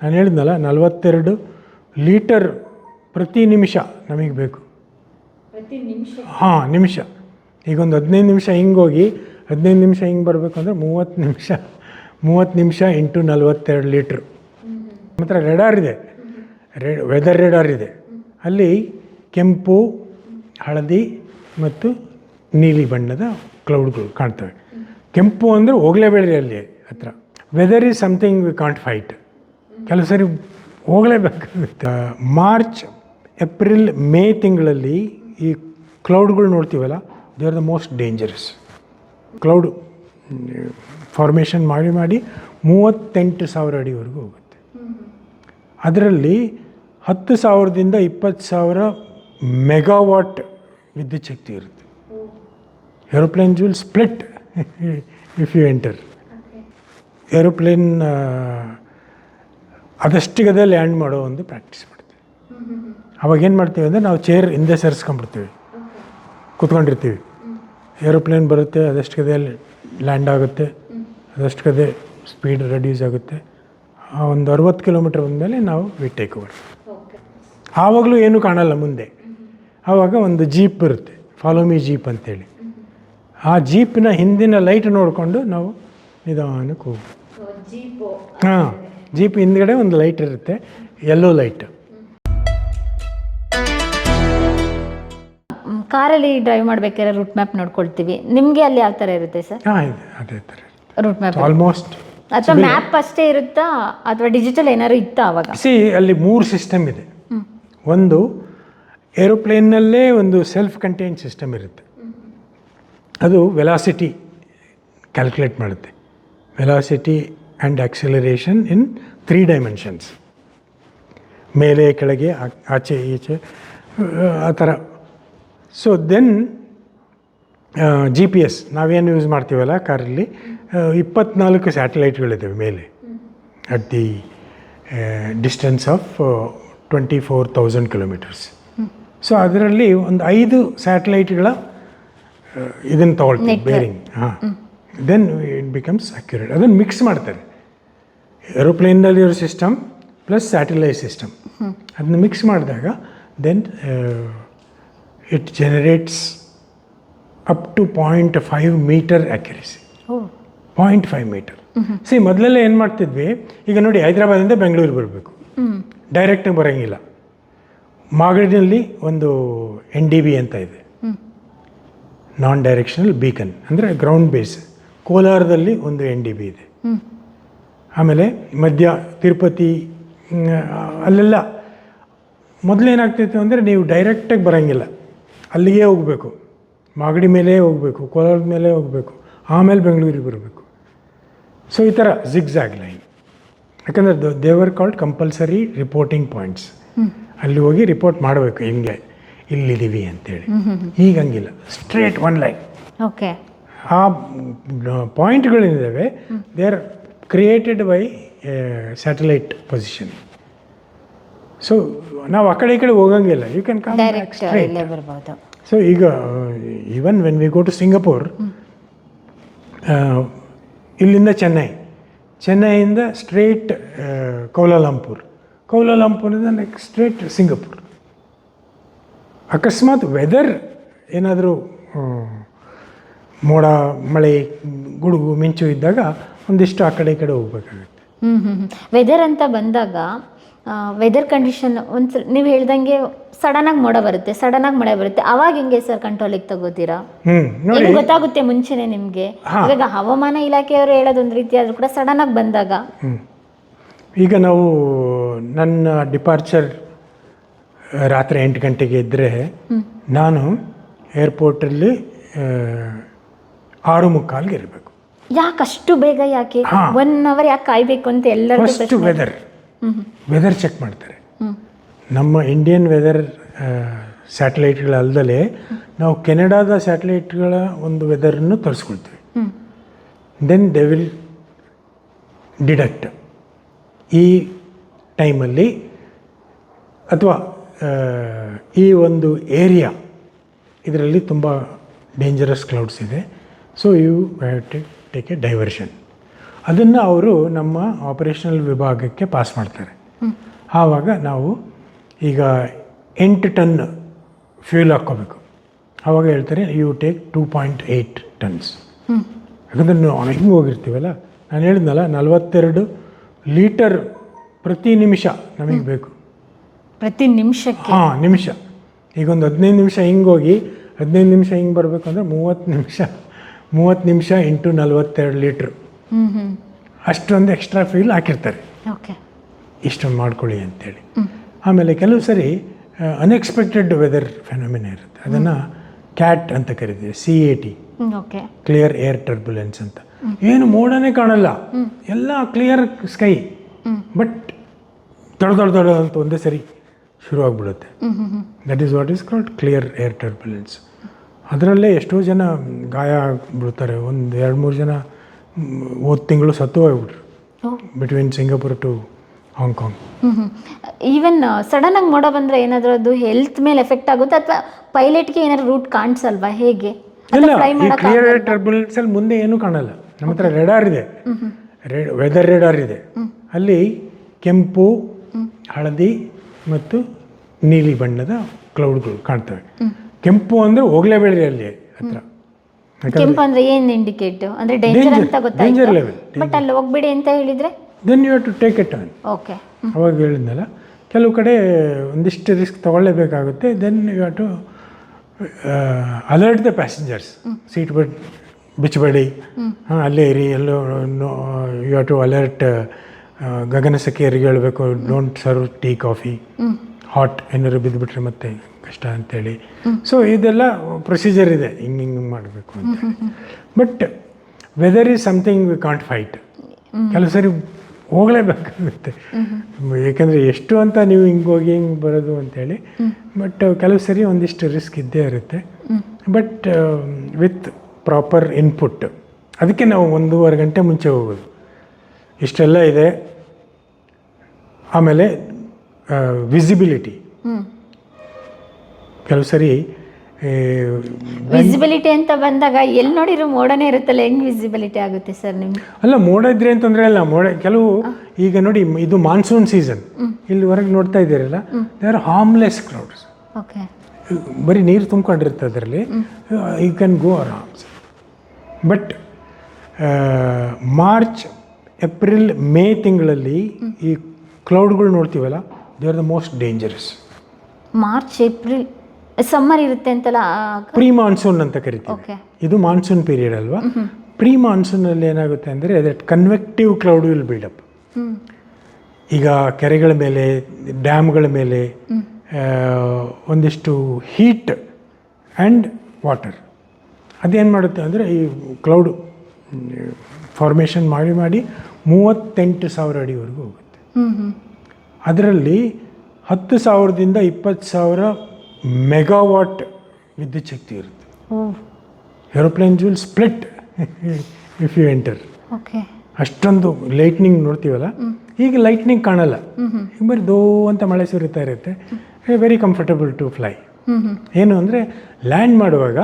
ನಾನು ಹೇಳಿದ್ನಲ್ಲ ನಲವತ್ತೆರಡು ಲೀಟರ್ ಪ್ರತಿ ನಿಮಿಷ ನಮಗೆ ಬೇಕು. ಹಾಂ ನಿಮಿಷ. ಈಗ ಒಂದು ಹದಿನೈದು ನಿಮಿಷ ಹಿಂಗೆ ಹೋಗಿ ಹದಿನೈದು ನಿಮಿಷ ಹಿಂಗೆ ಬರಬೇಕು ಅಂದರೆ ಮೂವತ್ತು ನಿಮಿಷ ಮೂವತ್ತು ನಿಮಿಷ ಇಂಟು ನಲವತ್ತೆರಡು ಲೀಟ್ರು. ಮಾತ್ರ ರೆಡಾರ್ ಇದೆ. ರೆಡ್ ವೆದರ್ ರೆಡಾರ್ ಇದೆ. ಅಲ್ಲಿ ಕೆಂಪು ಹಳದಿ ಮತ್ತು ನೀಲಿ ಬಣ್ಣದ ಕ್ಲೌಡ್ಗಳು ಕಾಣ್ತವೆ. ಕೆಂಪು ಅಂದರೆ ಹೋಗಲೇಬೇಡ್ರಿ ಅಲ್ಲಿ ಹತ್ರ. Weather is something we can't fight ಕೆಲವು ಸರಿ ಹೋಗಲೇಬೇಕಾಗುತ್ತೆ. ಮಾರ್ಚ್ ಏಪ್ರಿಲ್ ಮೇ ತಿಂಗಳಲ್ಲಿ ಈ ಕ್ಲೌಡ್ಗಳು ನೋಡ್ತೀವಲ್ಲ they are the most dangerous cloud formation ಮಾಡಿ ಮಾಡಿ ಮೂವತ್ತೆಂಟು ಸಾವಿರ ಅಡಿವರೆಗೂ ಹೋಗುತ್ತೆ. ಅದರಲ್ಲಿ ಹತ್ತು ಸಾವಿರದಿಂದ ಇಪ್ಪತ್ತು ಸಾವಿರ ಮೆಗಾವಾಟ್ ವಿದ್ಯುತ್ ಶಕ್ತಿ ಇರುತ್ತೆ. Aeroplanes will split if you enter aeroplane ಅದಷ್ಟಿಗದೆ land ಮಾಡೋ ಒಂದು ಪ್ರಾಕ್ಟೀಸ್ ಮಾಡ್ತೀವಿ. ಅವಾಗ ಏನು ಮಾಡ್ತೀವಿ ಅಂದರೆ ನಾವು ಚೇರ್ ಹಿಂದೆ ಸೇರಿಸ್ಕೊಂಡ್ಬಿಡ್ತೀವಿ. ಕೂತ್ಕೊಂಡಿರ್ತೀವಿ. ಏರೋಪ್ಲೇನ್ ಬರುತ್ತೆ ಅದಷ್ಟಿಗದೆ ಲ್ಯಾಂಡ್ ಆಗುತ್ತೆ ಅದಷ್ಟಿಗದೆ ಸ್ಪೀಡ್ ರೆಡ್ಯೂಸ್ ಆಗುತ್ತೆ. ಆ ಒಂದು ಅರವತ್ತು ಕಿಲೋಮೀಟ್ರ್ ಬಂದಮೇಲೆ ನಾವು ವಿ ಟೇಕ್ ಓವರ್ ಆವಾಗಲೂ ಏನೂ ಕಾಣಲ್ಲ ಮುಂದೆ. ಆವಾಗ ಒಂದು ಜೀಪ್ ಬರುತ್ತೆ ಫಾಲೋ ಮೀ ಜೀಪ್ ಅಂತೇಳಿ. ಆ ಜೀಪಿನ ಹಿಂದಿನ ಲೈಟ್ ನೋಡಿಕೊಂಡು ನಾವು ನಿಧಾನಕ್ಕೆ ಹೋಗ್ಬೋದು. ಹಾಂ. ಜೀಪ್ ಹಿಂದ್ಗಡೆ ಒಂದು ಲೈಟ್ ಇರುತ್ತೆ ಯೆಲ್ಲೋ ಲೈಟ್ ಕಾರಲ್ಲಿ ಡ್ರೈವ್ ಮಾಡ್ಬೇಕಾದ್ರೆ ರೂಟ್ ಮ್ಯಾಪ್ ನೋಡ್ಕೊಳ್ತೀವಿ. ನಿಮಗೆ ಅಲ್ಲಿ ಯಾವ ಥರ ಇರುತ್ತೆ ಸರ್? ಹಾಂ ಇದೆ ಅದೇ ಥರ ರೂಟ್ ಮ್ಯಾಪ್ ಆಲ್ಮೋಸ್ಟ್ ಅಥವಾ ಮ್ಯಾಪ್ ಅಷ್ಟೇ ಇರುತ್ತಾ ಅಥವಾ ಡಿಜಿಟಲ್ ಏನಾದ್ರು ಇತ್ತಾ ಅವಾಗ? ಸಿ ಅಲ್ಲಿ ಮೂರು ಸಿಸ್ಟಮ್ ಇದೆ. ಒಂದು ಏರೋಪ್ಲೇನ್ನಲ್ಲೇ ಒಂದು ಸೆಲ್ಫ್ ಕಂಟೈನ್ ಸಿಸ್ಟಮ್ ಇರುತ್ತೆ. ಅದು ವೆಲಾಸಿಟಿ ಕ್ಯಾಲ್ಕುಲೇಟ್ ಮಾಡುತ್ತೆ. Velocity and acceleration in three dimensions ಮೇಲೆ ಕೆಳಗೆ ಆಚೆ ಈಚೆ ಆ ಥರ. So then G P S ನಾವೇನು ಯೂಸ್ ಮಾಡ್ತೀವಲ್ಲ ಕಾರಲ್ಲಿ? ಇಪ್ಪತ್ನಾಲ್ಕು ಸ್ಯಾಟಲೈಟ್ಗಳಿದ್ದಾವೆ ಮೇಲೆ. At the distance of twenty four thousand kilometres so ಅದರಲ್ಲಿ ಒಂದು ಐದು ಸ್ಯಾಟಲೈಟ್ಗಳ ಇದನ್ನು ತಗೊಳ್ತೀವಿ ಬೇರಿಂಗ್ ಹಾಂ. ದೆನ್ ಇಟ್ ಬಿಕಮ್ಸ್ ಅಕ್ಯುರೇಟ್ ಅದನ್ನು ಮಿಕ್ಸ್ ಮಾಡ್ತಾರೆ. ಏರೋಪ್ಲೇನ್ನಲ್ಲಿರೋ ಸಿಸ್ಟಮ್ ಪ್ಲಸ್ ಸ್ಯಾಟಲೈಟ್ ಸಿಸ್ಟಮ್. ಅದನ್ನ ಮಿಕ್ಸ್ ಮಾಡಿದಾಗ then it generates up to point five metre accuracy point five metre C ಮೊದಲೆಲ್ಲ ಏನು ಮಾಡ್ತಿದ್ವಿ? ಈಗ ನೋಡಿ ಹೈದರಾಬಾದಿಂದ ಬೆಂಗಳೂರು ಬರಬೇಕು. ಡೈರೆಕ್ಟ್ ಡೈರೆಕ್ಟಾಗಿ ಬರೋಂಗಿಲ್ಲ. ಮಾಗಡಿನಲ್ಲಿ ಒಂದು ಎನ್ ಡಿ ಬಿ ಅಂತ ಇದೆ. ನಾನ್ ಡೈರೆಕ್ಷನಲ್ ಬೀಕನ್ ಅಂದರೆ ಗ್ರೌಂಡ್ ಬೇಸ್ ಕೋಲಾರದಲ್ಲಿ ಒಂದು ಎನ್ ಡಿ ಬಿ ಇದೆ. ಆಮೇಲೆ ಮಧ್ಯ ತಿರುಪತಿ ಅಲ್ಲೆಲ್ಲ ಮೊದಲೇನಾಗ್ತಿತ್ತು ಅಂದರೆ ನೀವು ಡೈರೆಕ್ಟಾಗಿ ಬರೋಂಗಿಲ್ಲ. ಅಲ್ಲಿಗೆ ಹೋಗಬೇಕು. ಮಾಗಡಿ ಮೇಲೆ ಹೋಗಬೇಕು ಕೋಲಾರದ ಮೇಲೆ ಹೋಗಬೇಕು ಆಮೇಲೆ ಬೆಂಗಳೂರಿಗೆ ಬರಬೇಕು. ಸೊ ಈ ಥರ ಜಿಗ್ಝಾಗ್ ಲೈನ್ ಯಾಕಂದರೆ ದೇವರ್ ಕಾಲ್ಡ್ ಕಂಪಲ್ಸರಿ ರಿಪೋರ್ಟಿಂಗ್ ಪಾಯಿಂಟ್ಸ್ ಅಲ್ಲಿ ಹೋಗಿ ರಿಪೋರ್ಟ್ ಮಾಡಬೇಕು ಹಿಂಗೆ ಇಲ್ಲಿದ್ದೀವಿ ಅಂತೇಳಿ. ಈಗ ಹಂಗಿಲ್ಲ ಸ್ಟ್ರೇಟ್ ಒನ್ ಲೈನ್ ಓಕೆ ಆ ಪಾಯಿಂಟ್ಗಳೇನಿದ್ದಾವೆ they are created by satellite position so ನಾವು ಆ ಕಡೆ ಈ ಕಡೆ ಹೋಗಂಗಿಲ್ಲ. ಯು ಕ್ಯಾನ್ ಕಮ್ ಇಲ್ಲೇ ಬರ್ಬೋದು. ಸೊ ಈಗ even when we go to Singapore ಇಲ್ಲಿಂದ ಚೆನ್ನೈ. ಚೆನ್ನೈಯಿಂದ ಸ್ಟ್ರೇಟ್ ಕೌಲಾಲಂಪುರ್ ಕೌಲಾಲಂಪುರಿಂದ ನೆಕ್ಸ್ಟ್ ಸ್ಟ್ರೇಟ್ ಸಿಂಗಪುರ್ ಅಕಸ್ಮಾತ್ ವೆದರ್ ಏನಾದರೂ ಮೋಡ ಮಳೆ ಗುಡುಗು ಮಿಂಚು ಇದ್ದಾಗ ಒಂದಿಷ್ಟು ಆ ಕಡೆ ಈ ಕಡೆ ಹೋಗ್ಬೇಕಾಗುತ್ತೆ. ಹ್ಮ್ ಹ್ಮ್ ವೆದರ್ ಅಂತ ಬಂದಾಗ ವೆದರ್ ಕಂಡೀಷನ್ ಒಂದು ನೀವು ಹೇಳ್ದಂಗೆ ಸಡನ್ ಆಗಿ ಮೋಡ ಬರುತ್ತೆ ಸಡನ್ ಆಗಿ ಮಳೆ ಬರುತ್ತೆ. ಅವಾಗ ಹೆಂಗೆ ಸರ್ ಕಂಟ್ರೋಲಿಗೆ ತಗೋತೀರಾ? ಹ್ಞೂ ಹೆಂಗ್ ಗೊತ್ತಾಗುತ್ತೆ ಮುಂಚೆನೆ ನಿಮಗೆ. ಇವಾಗ ಹವಾಮಾನ ಇಲಾಖೆಯವರು ಹೇಳೋದು ಒಂದು ರೀತಿ ಆದ್ರೂ ಕೂಡ ಸಡನ್ ಆಗಿ ಬಂದಾಗ. ಈಗ ನಾವು ನನ್ನ ಡಿಪಾರ್ಚರ್ ರಾತ್ರಿ ಎಂಟು ಗಂಟೆಗೆ ಇದ್ದರೆ ನಾನು ಏರ್ಪೋರ್ಟಲ್ಲಿ ಆರು ಮುಕ್ಕಾಲ್ಗೆ ಇರಬೇಕು. ಯಾಕೆ ಅಷ್ಟು ಬೇಗ ಯಾಕೆ? ಹಾ. ಒನ್ ಅವರ್ ಯಾಕೆ ಕಾಯ್ಬೇಕು ಅಂತ ಎಲ್ಲರೂ ಫಸ್ಟ್ ವೆದರ್ ವೆದರ್ ಚೆಕ್ ಮಾಡ್ತಾರೆ. ನಮ್ಮ ಇಂಡಿಯನ್ ವೆದರ್ ಸ್ಯಾಟಲೈಟ್ಗಳಲ್ಲದೆ ನಾವು ಕೆನಡಾದ ಸ್ಯಾಟಲೈಟ್ಗಳ ಒಂದು ವೆದರನ್ನು ತರಿಸ್ಕೊಳ್ತೀವಿ. ಹ್ಮ್. ದೆನ್ ದೆ ವಿಲ್ ಡಿಡಕ್ಟ್ ಈ ಟೈಮಲ್ಲಿ ಅಥವಾ ಈ ಒಂದು ಏರಿಯಾ ಇದರಲ್ಲಿ ತುಂಬ ಡೇಂಜರಸ್ ಕ್ಲೌಡ್ಸ್ ಇದೆ. So you have to take a diversion. ಅದನ್ನು ಅವರು ನಮ್ಮ ಆಪರೇಷನಲ್ ವಿಭಾಗಕ್ಕೆ ಪಾಸ್ ಮಾಡ್ತಾರೆ. ಆವಾಗ ನಾವು ಈಗ ಎಂಟು ಟನ್ ಫ್ಯೂಲ್ ಹಾಕ್ಕೋಬೇಕು. ಆವಾಗ ಹೇಳ್ತಾರೆ you take two point eight tons ಯಾಕಂದರೆ ನಾವು ಹಿಂಗೆ ಹೋಗಿರ್ತೀವಲ್ಲ? ನಾನು ಹೇಳಿದ್ನಲ್ಲ ನಲವತ್ತೆರಡು ಲೀಟರ್ ಪ್ರತಿ ನಿಮಿಷ ನಮಗೆ ಬೇಕು. ಪ್ರತಿ ನಿಮಿಷ ಹಾಂ ನಿಮಿಷ. ಈಗ ಒಂದು ಹದಿನೈದು ನಿಮಿಷ ಹಿಂಗೆ ಹೋಗಿ ಹದಿನೈದು ನಿಮಿಷ ಹಿಂಗೆ ಬರಬೇಕು ಅಂದರೆ ಮೂವತ್ತು ನಿಮಿಷ. ಮೂವತ್ತು ನಿಮಿಷ ಇಂಟು ನಲವತ್ತೆರಡು ಲೀಟ್ರ್. ಅಷ್ಟೊಂದು ಎಕ್ಸ್ಟ್ರಾ ಫೀಲ್ ಹಾಕಿರ್ತಾರೆ. ಓಕೆ. ಇಷ್ಟೊಂದು ಮಾಡ್ಕೊಳ್ಳಿ ಅಂತೇಳಿ. ಆಮೇಲೆ ಕೆಲವು ಸರಿ ಅನ್ಎಕ್ಸ್ಪೆಕ್ಟೆಡ್ ವೆದರ್ ಫೆನೋಮಿನ ಇರುತ್ತೆ. ಅದನ್ನು ಕ್ಯಾಟ್ ಅಂತ ಕರಿತೀವಿ C A T clear air turbulence ಅಂತ. ಏನು ಮೋಡನೇ ಕಾಣಲ್ಲ. ಎಲ್ಲ ಕ್ಲಿಯರ್ ಸ್ಕೈ ಬಟ್ ದೊಡ್ಡ ದೊಡ್ಡ ದೊಡ್ಡ ಅಂತ ಒಂದೇ ಸರಿ ಶುರು ಆಗ್ಬಿಡುತ್ತೆ ಹ್ಞೂ ಹ್ಞೂ ಹ್ಞೂ that is what is called clear air turbulence ಅದರಲ್ಲೇ ಎಷ್ಟೋ ಜನ ಗಾಯ ಆಗ್ಬಿಡ್ತಾರೆ ಒಂದು ಎರಡು ಮೂರು ಜನ ಹೋದ ತಿಂಗಳು ಸತ್ತು ಹೋಗ್ಬಿಟ್ರು between Singapore to Hong Kong even sudden ಆಗಿ ಮೋಡ ಬಂದರೆ ಏನಾದರೂ ಅದು ಹೆಲ್ತ್ ಮೇಲೆ ಎಫೆಕ್ಟ್ ಆಗುತ್ತೆ? ಅಥವಾ ಪೈಲಟ್ಗೆ ಏನಾದ್ರು ರೂಟ್ ಕಾಣಿಸಲ್ವಾ? ಹೇಗೆ? ಇಲ್ಲ ಈ ಕ್ಲಿಯರ್ ಏರ್ ಟರ್ಬುಲೆನ್ಸ್ ಅಲ್ಲಿ ಮುಂದೆ ಏನೂ ಕಾಣಲ್ಲ. ನಮ್ಮ ಹತ್ರ ರೆಡಾರ್ ಇದೆ. ರೆಡ್ ವೆದರ್ ರೆಡಾರ್ ಇದೆ. ಅಲ್ಲಿ ಕೆಂಪು ಹಳದಿ ಮತ್ತು ನೀಲಿ ಬಣ್ಣದ ಕ್ಲೌಡ್ಗಳು ಕಾಣ್ತವೆ. ಕೆಂಪು ಅಂದರೆ ಹೋಗ್ಲೇಬೇಡ್ರಿ ಅಲ್ಲಿ ಹತ್ರ. ಕೆಂಪು ಅಂದ್ರೆ ಏನು ಇಂಡಿಕೇಟ್ ಅಂದ್ರೆ ಡೇಂಜರ್ ಅಂತ ಡೇಂಜರ್ ಗೊತ್ತಾಯ್ತು level, ಬಟ್ ಅಲ್ಲಿ ಹೋಗ್ಬಿಡಿ ಅಂತ ಹೇಳಿದ್ರೆ? Then you have to take it on okay ಅವಾಗ ಹೇಳಿದ್ನಲ್ಲ. ಕೆಲವು ಕಡೆ ಒಂದಿಷ್ಟು risk ತಗೊಳ್ಳೇಬೇಕಾಗುತ್ತೆ. Then you have to alert the passengers seat belt ಬಿಚ್ಚಬೇಡಿ. ಹಾಂ ಅಲ್ಲೇ ಇರಿ ಎಲ್ಲೋ ಯು ಹ್ಯಾವ್ ಟು ಅಲರ್ಟ್ ಗಗನ ಸಖಿಯರಿಗೆ ಹೇಳಬೇಕು don't serve tea coffee hot ಏನಾದ್ರು ಬಿದ್ದುಬಿಟ್ರೆ ಮತ್ತೆ ಕಷ್ಟ ಅಂತೇಳಿ. ಸೊ ಇದೆಲ್ಲ ಪ್ರೊಸೀಜರ್ ಇದೆ. ಹಿಂಗೆ ಹಿಂಗೆ ಮಾಡಬೇಕು ಅಂತ. But weather is something we can't fight ಕೆಲವು ಸರಿ ಹೋಗಲೇಬೇಕಾಗುತ್ತೆ. ಏಕೆಂದರೆ ಎಷ್ಟು ಅಂತ ನೀವು ಹಿಂಗೆ ಹೋಗಿ ಹಿಂಗೆ ಬರೋದು ಅಂತೇಳಿ. ಬಟ್ ಕೆಲವು ಸರಿ ಒಂದಿಷ್ಟು ರಿಸ್ಕ್ ಇದ್ದೇ ಇರುತ್ತೆ. ಬಟ್ ವಿತ್ ಪ್ರಾಪರ್ ಇನ್ಪುಟ್ ಅದಕ್ಕೆ ನಾವು ಒಂದೂವರೆ ಗಂಟೆ ಮುಂಚೆ ಹೋಗೋದು. ಇಷ್ಟೆಲ್ಲ ಇದೆ. ಆಮೇಲೆ ವಿಸಿಬಿಲಿಟಿ ಕೆಲವು ಸರಿ ವಿಸಿಬಿಲಿಟಿ ಅಂತ ಬಂದಾಗ ಎಲ್ಲಿ ನೋಡಿರೋ ಮೋಡನೇ ಇರುತ್ತಲ್ಲ ಹೆಂಗ್ ವಿಸಿಬಿಲಿಟಿ ಆಗುತ್ತೆ ಸರ್ ನಿಮ್ಗೆ? ಅಲ್ಲ ಮೋಡ ಇದ್ರೆ ಅಂತಂದ್ರೆ ಅಲ್ಲ ಮೋಡ ಕೆಲವು ಈಗ ನೋಡಿ ಇದು ಮಾನ್ಸೂನ್ ಸೀಸನ್ ಇಲ್ಲಿವರೆಗೆ ನೋಡ್ತಾ ಇದ್ದೀರಲ್ಲ they are harmless clouds okay ಬರೀ ನೀರು ತುಂಬ್ಕೊಂಡಿರುತ್ತೆ ಅದರಲ್ಲಿ. ಯು ಕ್ಯಾನ್ ಗೋ ಆರಾಮ್ಸ್ ಬಟ್ ಮಾರ್ಚ್ ಏಪ್ರಿಲ್ ಮೇ ತಿಂಗಳಲ್ಲಿ ಈ ಕ್ಲೌಡ್ಗಳು ನೋಡ್ತೀವಲ್ಲ they are the most dangerous March April summer ಇರುತ್ತೆ ಅಂತಲ್ಲ ಪ್ರೀ ಮಾನ್ಸೂನ್ ಅಂತ ಕರಿತೀವಿ. ಇದು ಮಾನ್ಸೂನ್ ಪೀರಿಯಡ್ ಅಲ್ವಾ? ಪ್ರೀ ಮಾನ್ಸೂನಲ್ಲಿ ಏನಾಗುತ್ತೆ ಅಂದರೆ that convective cloud will build up ಈಗ ಕೆರೆಗಳ ಮೇಲೆ ಡ್ಯಾಮ್ಗಳ ಮೇಲೆ ಒಂದಿಷ್ಟು ಹೀಟ್ ಆ್ಯಂಡ್ ವಾಟರ್ ಅದೇನು ಮಾಡುತ್ತೆ ಅಂದರೆ ಈ ಕ್ಲೌಡ್ ಫಾರ್ಮೇಷನ್ ಮಾಡಿ ಮಾಡಿ ಮೂವತ್ತೆಂಟು ಸಾವಿರ ಅಡಿವರೆಗೂ ಹೋಗುತ್ತೆ. ಅದರಲ್ಲಿ ಹತ್ತು ಸಾವಿರದಿಂದ ಇಪ್ಪತ್ತು ಸಾವಿರ ಮೆಗಾವಾಟ್ ವಿದ್ಯುತ್ ಶಕ್ತಿ ಇರುತ್ತೆ. Aeroplane aeroplanes will split if you enter okay ಅಷ್ಟೊಂದು ಲೈಟ್ನಿಂಗ್ ನೋಡ್ತೀವಲ್ಲ? ಈಗ ಲೈಟ್ನಿಂಗ್ ಕಾಣಲ್ಲ. ಈಗ ಬರೀ ದೋ ಅಂತ ಮಳೆ ಸುರಿತಾ ಇರುತ್ತೆ. ವೆರಿ ಕಂಫರ್ಟಬಲ್ ಟು ಫ್ಲೈ ಏನು ಅಂದರೆ ಲ್ಯಾಂಡ್ ಮಾಡುವಾಗ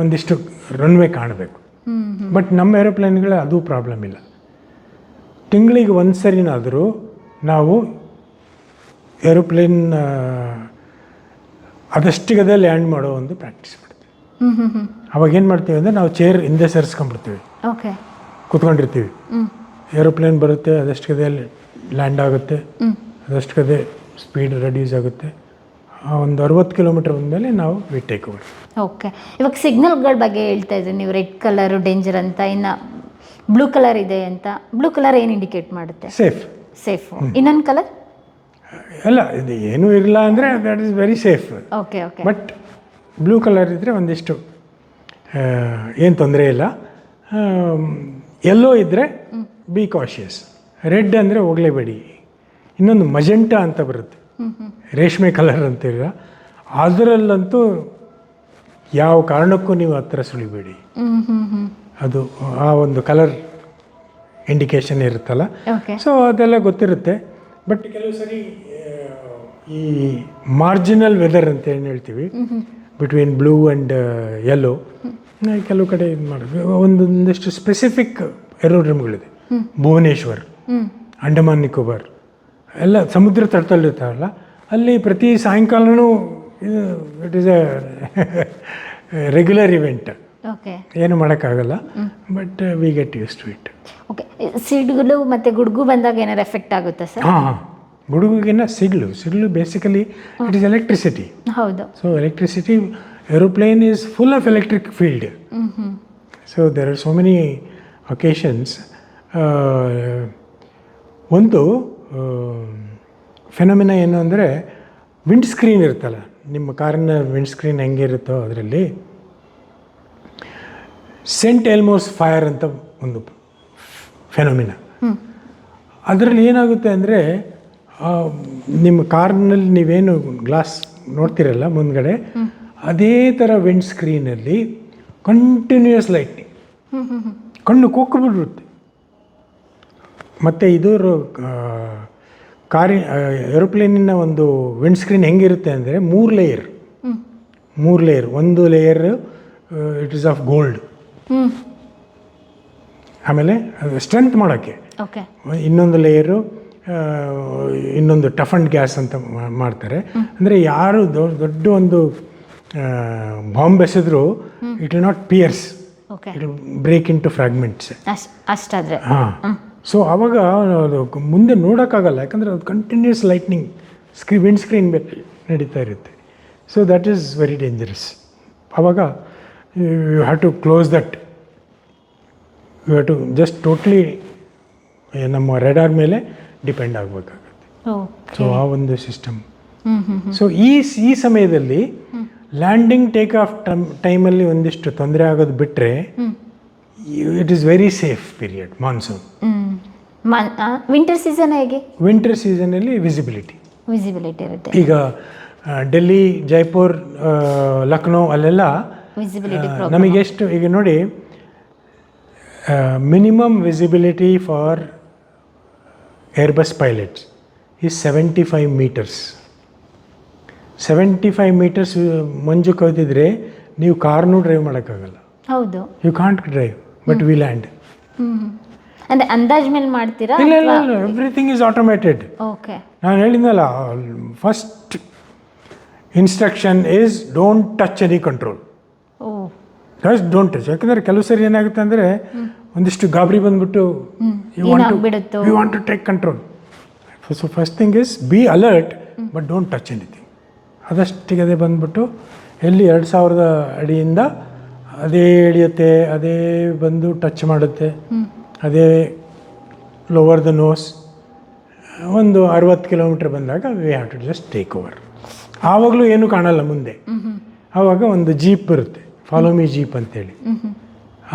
ಒಂದಿಷ್ಟು ರನ್ವೇ ಕಾಣಬೇಕು. ಬಟ್ ನಮ್ಮ ಏರೋಪ್ಲೇನ್ಗಳ ಅದು ಪ್ರಾಬ್ಲಮ್ ಇಲ್ಲ. ತಿಂಗಳಿಗೆ ಒಂದು ಸರಿನಾದರೂ ನಾವು ಏರೋಪ್ಲೇನ್ ಅದಷ್ಟಿಗದೆ ಲ್ಯಾಂಡ್ ಮಾಡೋ ಒಂದು ಪ್ರಾಕ್ಟೀಸ್ ಮಾಡ್ತೀವಿ. ಅವಾಗ ಏನು ಮಾಡ್ತೀವಿ ಅಂದರೆ ನಾವು ಚೇರ್ ಹಿಂದೆ ಸರಿಸ್ಕೊಂಡ್ಬಿಡ್ತೀವಿ. ಓಕೆ ಕೂತ್ಕೊಂಡಿರ್ತೀವಿ. ಏರೋಪ್ಲೇನ್ ಬರುತ್ತೆ ಅದಷ್ಟಕ್ಕದೇ ಲ್ಯಾಂಡ್ ಆಗುತ್ತೆ ಅದಷ್ಟು ಕದೆ ಸ್ಪೀಡ್ ರೆಡ್ಯೂಸ್ ಆಗುತ್ತೆ. ಆ ಒಂದು ಅರವತ್ತು ಕಿಲೋಮೀಟರ್ ಬಂದಮೇಲೆ ನಾವು ವಿ ಟೇಕ್ ಓವರ್ ಓಕೆ ಇವಾಗ ಸಿಗ್ನಲ್ಗಳ ಬಗ್ಗೆ ಹೇಳ್ತಾ ಇದ್ದೀನಿ. ನೀವು ರೆಡ್ ಕಲರು ಡೇಂಜರ್ ಅಂತ ಇನ್ನು ಬ್ಲೂ ಕಲರ್ ಇದೆ ಅಂತ. ಬ್ಲೂ ಕಲರ್ ಏನು ಇಂಡಿಕೇಟ್ ಮಾಡುತ್ತೆ? ಸೇಫ್ ಸೇಫ್ ಇನ್ನೊಂದು ಕಲರ್ ಅಲ್ಲ ಇದು ಏನೂ ಇರಲ್ಲ ಅಂದರೆ that is very safe okay okay but blue colour ಇದ್ದರೆ ಒಂದಿಷ್ಟು ಏನು ತೊಂದರೆ ಇಲ್ಲ. ಎಲ್ಲೋ ಇದ್ದರೆ ಬಿ ಕಾಶಿಯಸ್ ರೆಡ್ ಅಂದರೆ ಹೋಗಲೇಬೇಡಿ. ಇನ್ನೊಂದು ಮಜೆಂಟಾ ಅಂತ ಬರುತ್ತೆ. ರೇಷ್ಮೆ ಕಲರ್ ಅಂತೀರ. ಅದರಲ್ಲಂತೂ ಯಾವ ಕಾರಣಕ್ಕೂ ನೀವು ಹತ್ರ ಸುಳಿಬೇಡಿ. ಅದು ಆ ಒಂದು ಕಲರ್ ಇಂಡಿಕೇಶನ್ ಇರುತ್ತಲ್ಲ. ಸೊ ಅದೆಲ್ಲ ಗೊತ್ತಿರುತ್ತೆ. ಬಟ್ ಕೆಲವು ಸರಿ ಈ ಮಾರ್ಜಿನಲ್ ವೆದರ್ ಅಂತ ಏನು ಹೇಳ್ತೀವಿ? ಬಿಟ್ವೀನ್ ಬ್ಲೂ ಆ್ಯಂಡ್ ಯೆಲ್ಲೋ ಕೆಲವು ಕಡೆ ಇದು ಮಾಡೋದು. ಒಂದೊಂದಿಷ್ಟು ಸ್ಪೆಸಿಫಿಕ್ ಎರೋಡ್ರಮ್ಗಳಿದೆ ಭುವನೇಶ್ವರ್, ಅಂಡಮಾನ್ ನಿಕೋಬಾರ್, ಎಲ್ಲ ಸಮುದ್ರ ತಟದಲ್ಲಿರ್ತಾವಲ್ಲ ಅಲ್ಲಿ ಪ್ರತಿ ಸಾಯಂಕಾಲನೂ ಇದು it is a regular event ಏನು ಮಾಡೋಕ್ಕಾಗಲ್ಲ but we get use to it okay ಸಿಡ್ಗಳು ಮತ್ತು ಗುಡುಗು ಬಂದಾಗ ಏನಾರು ಎಫೆಕ್ಟ್ ಆಗುತ್ತೆ ಸರ್ ಹಾಂ ಗುಡುಗಿನ ಸಿಗ್ಲು ಸಿಗ್ಲು ಬೇಸಿಕಲಿ ಇಟ್ ಇಸ್ ಎಲೆಕ್ಟ್ರಿಸಿಟಿ ಹೌದು. So electricity aeroplane is full of electric field so there are so many occasions ಒಂದು ಫೆನಮಿನ ಏನು ಅಂದರೆ ವಿಂಡ್ ಸ್ಕ್ರೀನ್ ಇರುತ್ತಲ್ಲ ನಿಮ್ಮ ಕಾರಿನ ವಿಂಡ್ ಸ್ಕ್ರೀನ್ ಹೆಂಗಿರುತ್ತೋ ಅದರಲ್ಲಿ ಸೆಂಟ್ ಎಲ್ಮೋಸ್ ಫೈರ್ ಅಂತ ಒಂದು ಫೆನೋಮಿನ ಅದರಲ್ಲಿ ಏನಾಗುತ್ತೆ ಅಂದರೆ ನಿಮ್ಮ ಕಾರ್ನಲ್ಲಿ ನೀವೇನು ಗ್ಲಾಸ್ ನೋಡ್ತಿರಲ್ಲ ಮುಂದ್ಗಡೆ, ಅದೇ ಥರ ವಿಂಡ್ ಸ್ಕ್ರೀನಲ್ಲಿ ಕಂಟಿನ್ಯೂಯಸ್ ಲೈಟ್ನಿಂಗ್ ಕಣ್ಣು ಕೊಕ್ಕಿಬಿಟ್ಟಿರುತ್ತೆ ಮತ್ತು ಇದು ಕಾರಿ ಏರೋಪ್ಲೇನಿನ ಒಂದು ವಿಂಡ್ ಸ್ಕ್ರೀನ್ ಹೆಂಗಿರುತ್ತೆ ಅಂದರೆ ಮೂರು ಲೇಯರ್ ಮೂರು ಲೇಯರ್ ಒಂದು layer it is of gold ಆಮೇಲೆ ಸ್ಟ್ರೆಂತ್ ಮಾಡೋಕ್ಕೆ. ಓಕೆ. ಇನ್ನೊಂದು ಲೇಯರು ಇನ್ನೊಂದು ಟಫ್ ಅಂಡ್ ಗ್ಯಾಸ್ ಅಂತ ಮಾಡ್ತಾರೆ. ಅಂದರೆ ಯಾರು ದೊಡ್ಡ ಒಂದು bomb ಎಸೆದ್ರು it will not pierce okay. It break into fragments ಅಷ್ಟು ಅಷ್ಟಾದರೆ. ಹಾಂ. ಸೊ ಅವಾಗ ಮುಂದೆ ನೋಡೋಕ್ಕಾಗಲ್ಲ. ಯಾಕಂದರೆ ಅದು continuous lightning screen wind screen ನಡೀತಾ ಇರುತ್ತೆ. So that is very dangerous ಆವಾಗ you have to close that you have to just totally ನಮ್ಮ ರೆಡಾರ್ ಮೇಲೆ ಡಿಪೆಂಡ್ ಆಗಬೇಕಾಗುತ್ತೆ. ಸೊ ಆ ಒಂದು ಸಿಸ್ಟಮ್ ಸೊ ಈ ಈ ಸಮಯದಲ್ಲಿ ಲ್ಯಾಂಡಿಂಗ್ ಟೇಕ್ ಆಫ್ ಟೈಮ್ ಟೈಮಲ್ಲಿ ಒಂದಿಷ್ಟು ತೊಂದರೆ ಆಗೋದು ಬಿಟ್ಟರೆ it is very safe period monsoon winter season ಹೇಗೆ? ವಿಂಟರ್ ಸೀಸನಲ್ಲಿ ವಿಸಿಬಿಲಿಟಿ ವಿಸಿಬಿಲಿಟಿ ಇರುತ್ತೆ. ಈಗ ಡೆಲ್ಲಿ ಜೈಪುರ್ ಲಕ್ನೋ ಅಲ್ಲೆಲ್ಲ ವಿಸಿಬಿಲಿಟಿ ನಮಗೆ ಎಷ್ಟು ಈಗ ನೋಡಿ minimum visibility for Airbus pilots is seventy five metres seventy five metres ಮಂಜು ಕವಿದಿದ್ರೆ ನೀವು ಕಾರ್ನೂ ಡ್ರೈವ್ ಮಾಡೋಕ್ಕಾಗಲ್ಲ. ಹೌದು. You can't drive but we land ಅಂದ್ರೆ ಅಂದಾಜ್ ಮೇಲೆ ಮಾಡ್ತೀರಾ ಇಲ್ಲ ಇಲ್ಲ ಇಲ್ಲ ಎವ್ರಿಥಿಂಗ್ ಈಸ್ ಆಟೋಮೇಟೆಡ್ ಓಕೆ ನಾನು ಹೇಳಿದ್ನಲ್ಲ first instruction is don't touch any control just don't touch ಯಾಕಂದರೆ ಕೆಲವು ಸರಿ ಏನಾಗುತ್ತೆ ಅಂದರೆ ಒಂದಿಷ್ಟು ಗಾಬರಿ ಬಂದ್ಬಿಟ್ಟು ಏನಾಗ್ಬಿಡುತ್ತೋ? You want to take control so first thing is be alert but don't touch anything ಅದಷ್ಟಿಗೆ ಅದೇ ಬಂದ್ಬಿಟ್ಟು ಎಲ್ಲಿ ಎರಡು ಸಾವಿರದ ಅಡಿಯಿಂದ ಅದೇ ಇಳಿಯುತ್ತೆ ಅದೇ ಬಂದು ಟಚ್ ಮಾಡುತ್ತೆ ಅದೇ ಲೋವರ್ ದ ನೋಸ್ ಒಂದು ಅರವತ್ತು ಕಿಲೋಮೀಟ್ರ್ ಬಂದಾಗ we have to just take over ಆವಾಗಲೂ ಏನೂ ಕಾಣಲ್ಲ ಮುಂದೆ. ಆವಾಗ ಒಂದು ಜೀಪ್ ಬರುತ್ತೆ. ಫಾಲೋ ಮೀ ಜೀಪ್ ಅಂತೇಳಿ.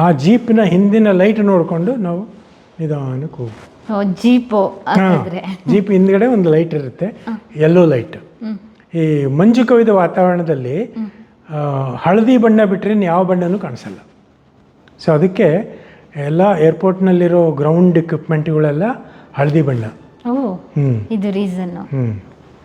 ಆ ಜೀಪ್ನ ಹಿಂದಿನ ಲೈಟ್ ನೋಡಿಕೊಂಡು ನಾವು ನಿಧಾನಕ್ಕೆ ಹೋಗ್ಬೇಕು. ಓ ಜೀಪು ಜೀಪ್ ಹಿಂದ್ಗಡೆ ಒಂದು ಲೈಟ್ ಇರುತ್ತೆ. ಯೆಲ್ಲೋ ಲೈಟ್ ಈ ಮಂಜು ಕವಿದ ವಾತಾವರಣದಲ್ಲಿ ಹಳದಿ ಬಣ್ಣ ಬಿಟ್ಟರೆ ಯಾವ ಬಣ್ಣನೂ ಕಾಣಿಸಲ್ಲ. ಸೊ ಅದಕ್ಕೆ ಎಲ್ಲ ಏರ್ಪೋರ್ಟ್ನಲ್ಲಿರೋ ಗ್ರೌಂಡ್ ಎಕ್ವಿಪ್ಮೆಂಟ್ಗಳೆಲ್ಲ ಹಳದಿ ಬಣ್ಣ. ಹ್ಞೂ ಇದು ರೀಸನ್ ಹ್ಞೂ